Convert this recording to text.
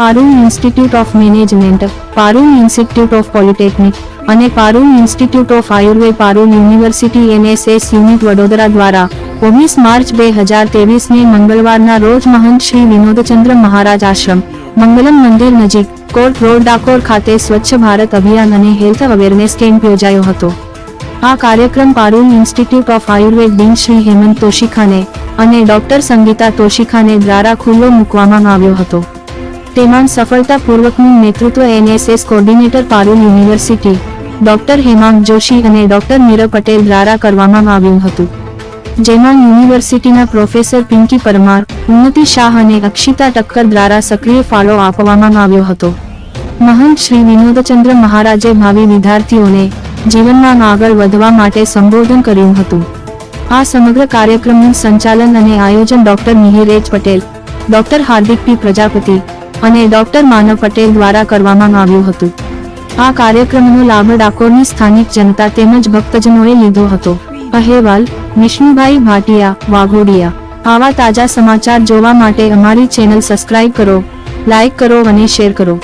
Parul institute of management, Parul institute of polytechnic અને Parul institute of Ayurveda Parul university NSS unit Vadodara દ્વારા ઓગણીસ March બે હજાર તેવીસને મંગળવારના રોજ મહંત શ્રી વિનોદચંદ્ર મહારાજ આશ્રમ, મંગલમ મંદિર નજીક કોર્ટ રોડ ડાકોર ખાતે સ્વચ્છ ભારત અભિયાન અને હેલ્થ અવેરનેસ કેમ્પ યોજાયો હતો. આ કાર્યક્રમ Parul institute of Ayurved dean Shri Hemant Toshikhane અને ડોક્ટર સંગીતા તોશિખાને દ્વારા ખુલ્લો મૂકવામાં આવ્યો હતો. તેમાં સફળતાપૂર્વકનું નેતૃત્વ NSS coordinator Parul university, doctor Hemang Joshi અને ડોક્ટર મીરા પટેલ દ્વારા કરવામાં આવ્યું હતું. જેમાં યુનિવર્સિટીના પ્રોફેસર પિંકી પરમાર, ઉન્નતિ શાહ અને અક્ષિતા ટક્કર દ્વારા સક્રિય ફાળો આપવામાં આવ્યો હતો. મહંત શ્રી વિનોદચંદ્ર મહારાજે ભાવિ વિદ્યાર્થીઓને જીવનમાં આગળ વધવા માટે સંબોધન કર્યું હતું. આ સમગ્ર કાર્યક્રમનું સંચાલન અને આયોજન ડોક્ટર મિહિરેજ પટેલ, ડોક્ટર હાર્દિક પી પ્રજાપતિ અને ડોક્ટર માનવ પટેલ દ્વારા કરવામાં આવ્યું હતું. આ કાર્યક્રમનો લાભ ડાકોરની સ્થાનિક જનતા તેમજ ભક્તજનોએ લીધો હતો. અહેવાલ, વિષ્ણુભાઈ ભાટિયા, વાઘોડિયા. આવા તાજા સમાચાર જોવા માટે અમારી ચેનલ સબસ્ક્રાઇબ કરો, લાઇક કરો અને શેર કરો.